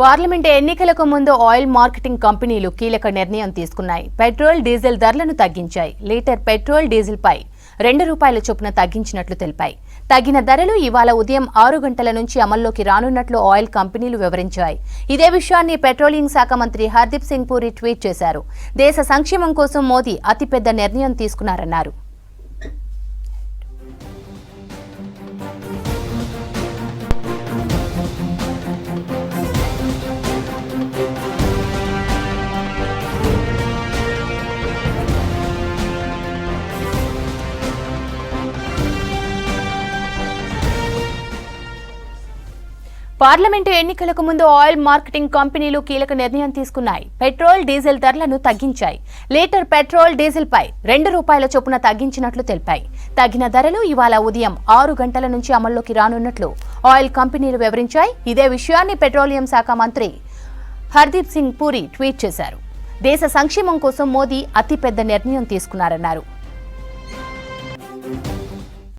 Parliament ఎన్నికలకు ముందు oil marketing కంపెనీలు కీలక నిర్ణయం తీసుకున్నాయి. పెట్రోల్ డీజిల్ ధరలను తగ్గించాయి. లీటర్ పెట్రోల్ డీజిల్ పై రెండు రూపాయల చొప్పున తగ్గించినట్లు తెలిపాయి. తగ్గిన ధరలు ఇవాళ ఉదయం ఆరు గంటల నుంచి అమల్లోకి రానున్నట్లు ఆయిల్ కంపెనీలు వివరించాయి. ఇదే విషయాన్ని పెట్రోలియం శాఖ మంత్రి హర్దీప్ సింగ్ పూరి ట్వీట్ చేశారు. దేశ సంక్షేమం కోసం మోదీ అతిపెద్ద నిర్ణయం తీసుకున్నారన్నారు. పార్లమెంటు ఎన్నికలకు ముందు ఆయిల్ మార్కెటింగ్ కంపెనీలు కీలక నిర్ణయం తీసుకున్నాయి. పెట్రోల్ డీజిల్ ధరలను తగ్గించాయి. లీటర్ పెట్రోల్ డీజిల్ పై రెండు రూపాయల చొప్పున తగ్గించినట్లు తెలిపాయి. తగ్గిన ధరలు ఇవాళ ఉదయం ఆరు గంటల నుంచి అమల్లోకి రానున్నట్లు ఆయిల్ కంపెనీలు వివరించాయి. ఇదే విషయాన్ని పెట్రోలియం శాఖ మంత్రి హర్దీప్ సింగ్ పూరి ట్వీట్ చేశారు. దేశ సంక్షేమం కోసం మోదీ అతిపెద్ద నిర్ణయం తీసుకున్నారన్నారు.